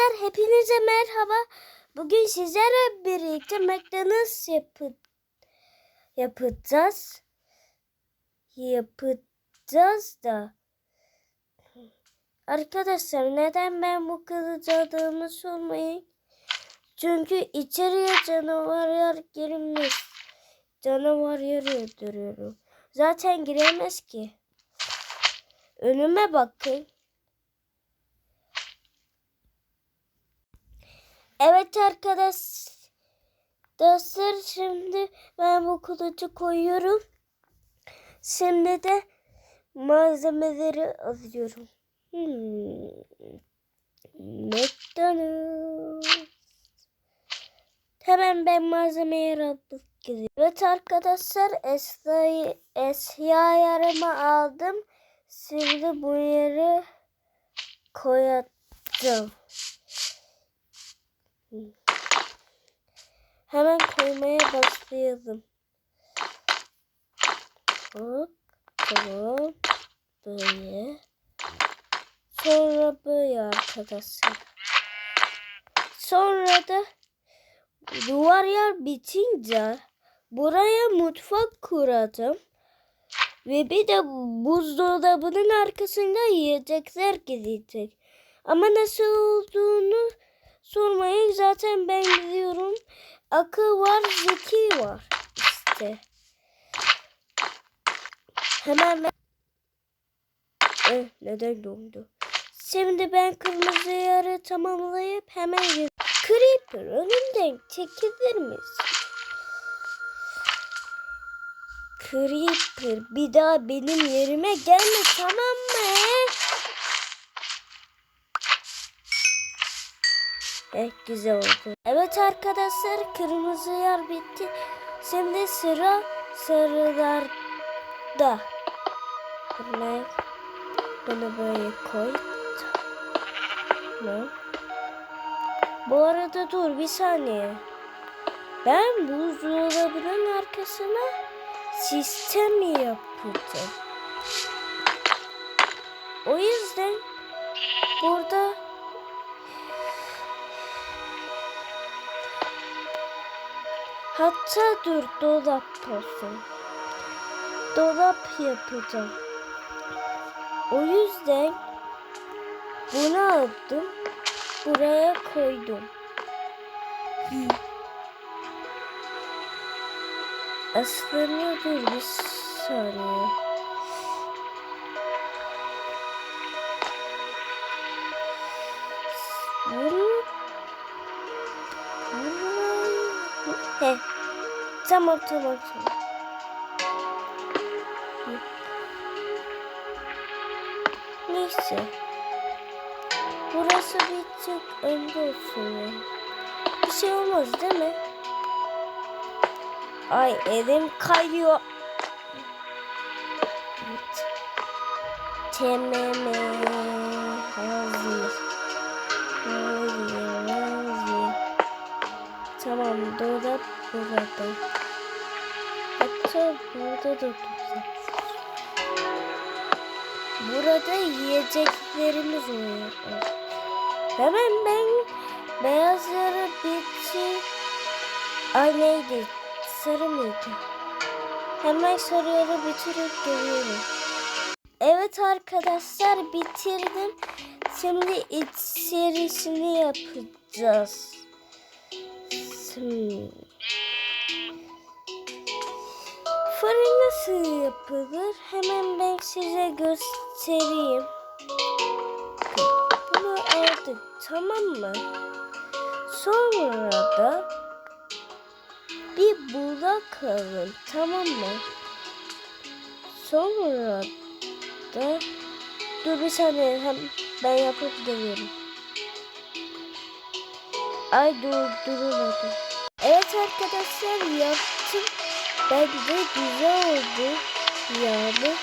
arkadaşlar hepinize merhaba. Bugün sizlerle birlikte McDonald's yapı yapacağız. Yapacağız da. Arkadaşlar neden ben bu kılıcı adımı sormayın. Çünkü içeriye canavar yer girmez. Canavar yer öldürüyorum. Zaten giremez ki. Önüme bakın. Evet arkadaşlar şimdi ben bu kılıcı koyuyorum. Şimdi de malzemeleri alıyorum. Hmm. McDonald's. Hemen ben malzemeyi alıp. Evet arkadaşlar eşya, eşya yarımı aldım. Şimdi bu yere koyacağım. Hemen koymaya başlayalım. Hop, tamam. Böyle. Sonra böyle arkadaşlar. Sonra da duvar yer bitince buraya mutfak kuracağım. Ve bir de buzdolabının arkasında yiyecekler gidecek. Ama nasıl olduğunu sormayın. Zaten ben biliyorum. Akıl var, zeki var. İşte. Hemen ben... Eh, neden dondu? Şimdi ben kırmızı yarı tamamlayıp hemen gir- Creeper önümden çekilir misin? Creeper bir daha benim yerime gelme tamam mı? Eh güzel oldu. Evet arkadaşlar kırmızı yer bitti. Şimdi sıra sarılarda. Hemen bunu böyle koy. Bu arada dur bir saniye. Ben buzdolabının arkasına sistem yapacağım. O yüzden burada hatta dur dolap olsun. Dolap yapacağım. O yüzden bunu aldım. Buraya koydum. Aslında dur bir saniye. Tamam tamam tamam. Neyse. Burası bir tık önde olsun ya. Bir şey olmaz değil mi? Ay elim kayıyor. Evet. Tememe hazır. Hazır hazır. Tamam dolap burada. Burada da dursak. Burada yiyeceklerimiz oluyor. Hemen ben beyazları bitir. Ay neydi? Sarı mıydı? Hemen sarıları bitirip geliyorum. Evet arkadaşlar bitirdim. Şimdi iç serisini yapacağız. Hmm. Fırın nasıl yapılır? Hemen ben size göstereyim. Bunu aldık tamam mı? Sonra da bir bulak alın tamam mı? Sonra da dur bir saniye hem ben yapıp geliyorum. Ay dur durmadı. Evet arkadaşlar Belki de güzel oldu. Yani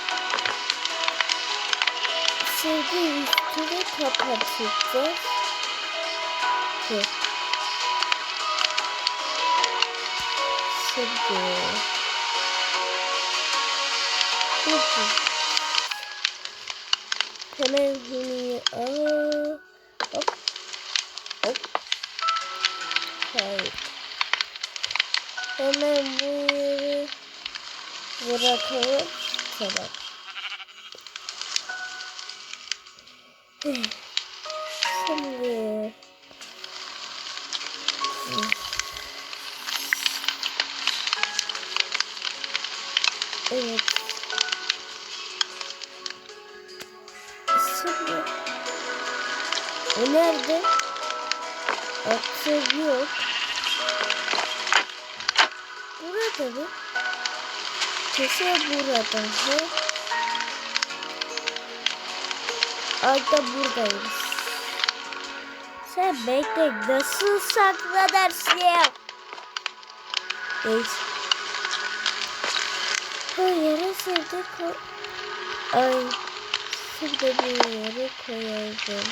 şimdi üstünü kapatacağız. Ki. Şimdi. Bakın. Hemen huniyi al. Hop. Hop. Hayır. Hemen bu bırakalım. Tamam. Şimdi Evet. Şimdi o nerede? Aktör yok. Burada mı? Kesin burada. He? Arda buradayız. Sen bekle. Nasıl saklanırsın? Neyse. Bu yere şimdi koy... Ay. Şimdi bir yere koyalım.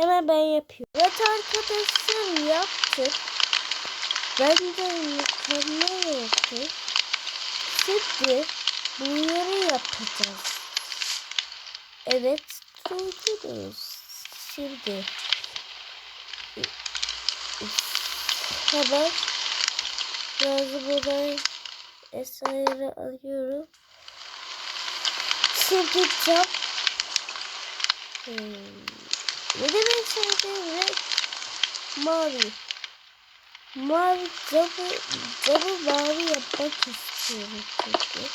Hemen ben yapıyorum. Evet arkadaşlar yaptık. Bence mükemmel oldu. Şimdi bu yeri yapacağız. Evet duydunuz. Şimdi hemen biraz burayı esayarı alıyorum. Şimdi cam hmm. Ne demek sevdiğim renk mavi. Mavi camı camı mavi yapmak istiyorum çünkü.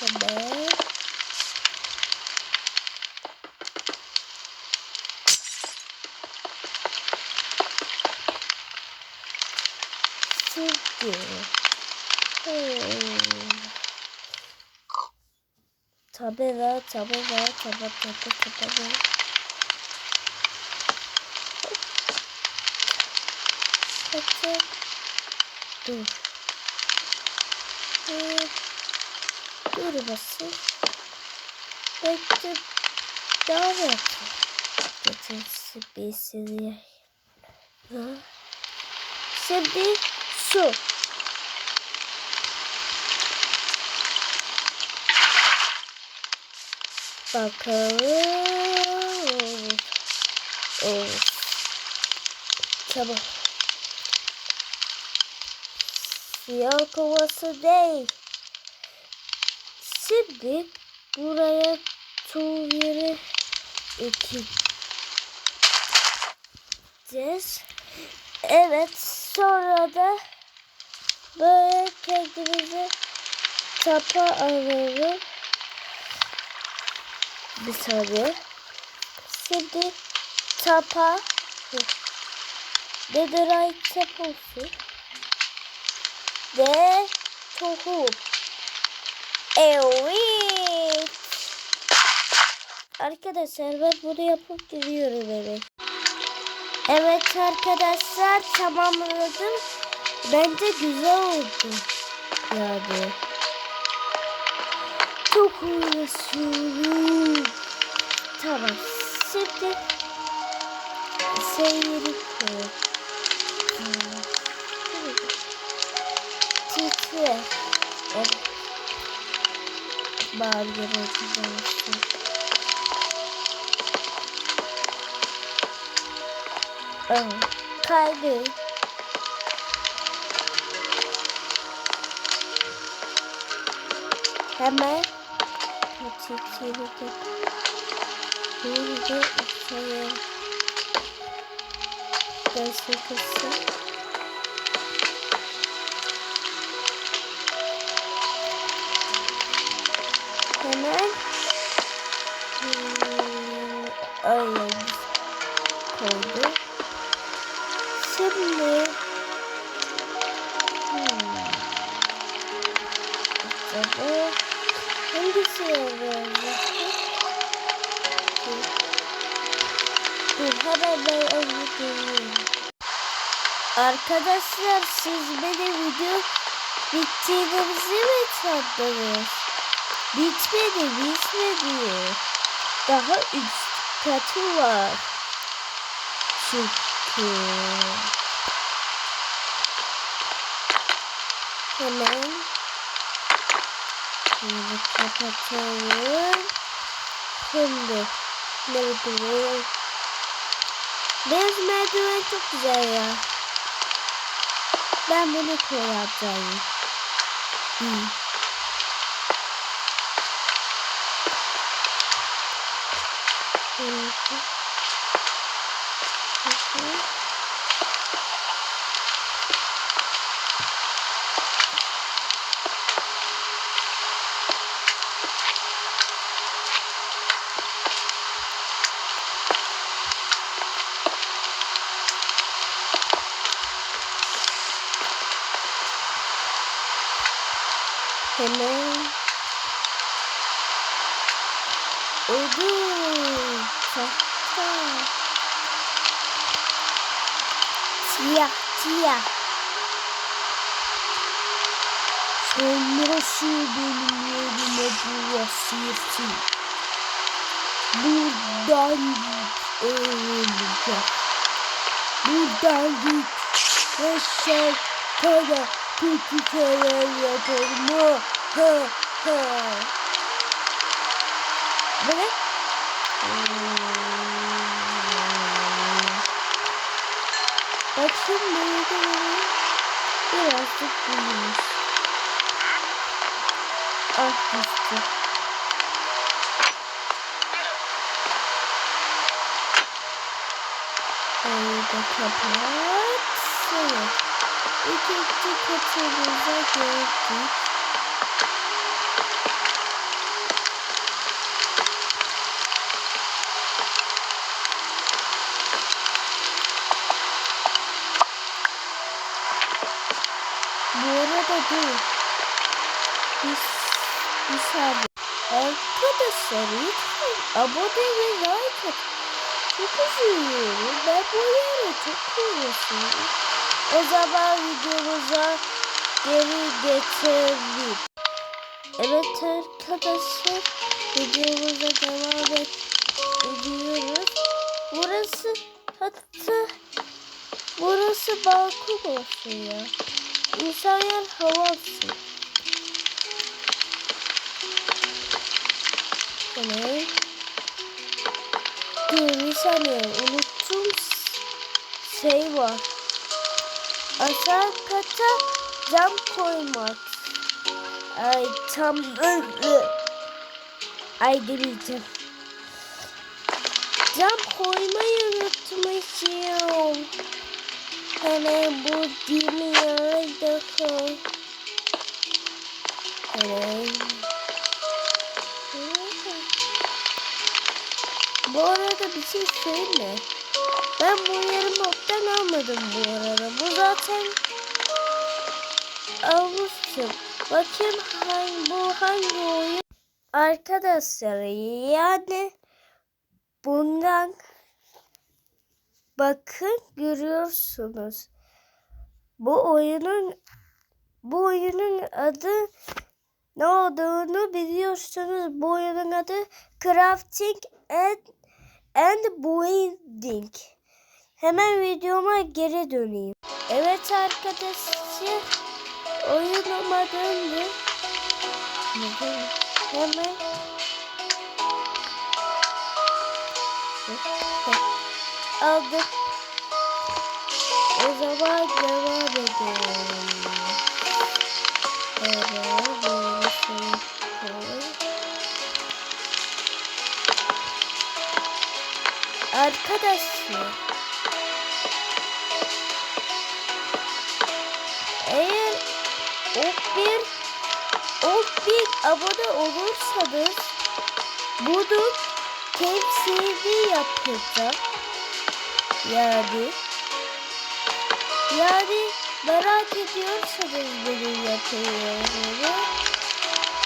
Tamam. Şimdi. Hmm. Tabela, tabela, tabela, tabela, tabela. Bakın. Dur. Dur. Dur basın. Bekle. Daha yapayım. Getirsin bir seni. Şimdi su. Bakalım. Evet. Tamam. Siyah kovası değil. Şimdi buraya tuğleri ekeceğiz. Evet sonra da böyle kendimize tapa alalım. Bir saniye. Şimdi tapa netherite tap olsun. Ve tohum. Evet. Arkadaşlar ben bunu yapıp gidiyorum eve. Evet arkadaşlar tamamladım. Bence güzel oldu. Yani. Çok uğraşıyorum. Tamam. Şimdi seyri koy. Titre. Evet. Güzel olsun. Evet. Kaydı. Hemen çekildi. Burada içeri destekası. Hemen hmm, öyle Arkadaşlar siz benim video bittiğimizi mi sandınız? Bitmedi bitmedi. Daha üst katı var. Çünkü hemen Şunu kapatalım. Şimdi ne yapalım? Beyaz merdiven çok güzel ya. Ben bunu koyacağım. Hmm. Evet. Evet. Hemen Odun Tahta Siyah. Siyah Sonrası benim yerime bu vasiyeti Buradan git öğreneceğim Buradan git sen kana kötü şeyler yaparım ha ha Böyle Bak şimdi? Birazcık büyümüş. Ah düştü. Orayı da kapat. Evet. İkinci katımıza geldik. Bu arada dur. Biz bir saniye. Arkadaşlar lütfen abone ve like at. Çok üzülüyorum. Ben bu yere çok uğraşıyorum. O zaman videomuza geri getirelim. Evet arkadaşlar videomuza devam ediyoruz. Burası hatta burası balkon olsun ya. İnsanlar hava alsın. Evet. Dur bir saniye unuttum şey var. Aşağı kata cam koymak. Ay tam öyle. Ay demeyeceğim. Cam koymayı unutmuşum. Hemen bu dünyada koy. Hemen. Bu arada bir şey söyleme. Ben bu yarım mobdan almadım bu arada. Bu zaten almıştım. Bakayım hangi, bu hangi oyun? Arkadaşlar yani bundan bakın görüyorsunuz. Bu oyunun bu oyunun adı ne olduğunu biliyorsunuz. Bu oyunun adı Crafting and, and Building. Hemen videoma geri döneyim. Evet arkadaşlar oyunuma döndüm. Hemen aldık. O zaman devam edelim. Evet. Arkadaşlar bir o bir abone olursanız bunu temsili yapacağım. Yani yani merak ediyorsanız bunu yapıyorum.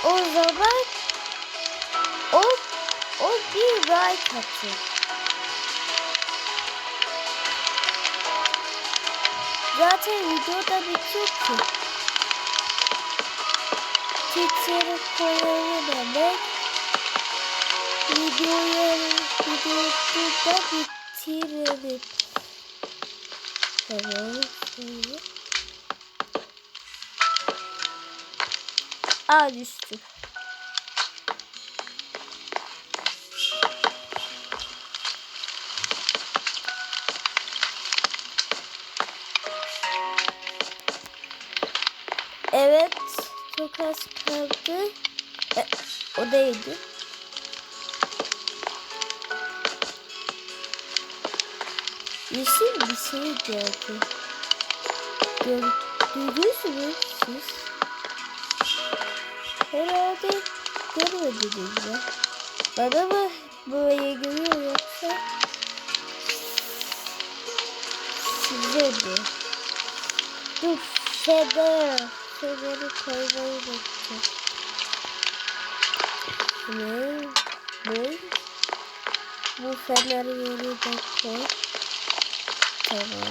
O zaman o o bir like atın. Zaten videoda bitiyor ki. Çiçeği koyayım demek. Videoyu videoyu da bitirelim. Tamam. Şöyle. Aa Çok az kaldı. E, o değildi. Yeşil bir şey geldi. Gördünüz mü siz? Herhalde görmediniz ya. Bana mı böyle geliyor yoksa size mi? Dur fener. Feneri koymayı unuttum. Ne? Ne? Bu feneri yerine koy. Tamam.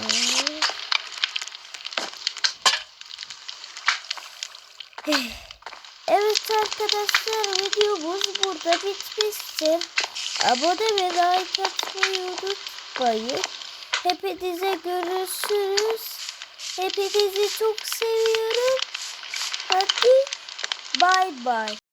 Evet arkadaşlar videomuz burada bitmiştir. Abone ve like atmayı unutmayın. Hepinize görüşürüz. Hepinizi çok seviyorum. happy. Bye bye.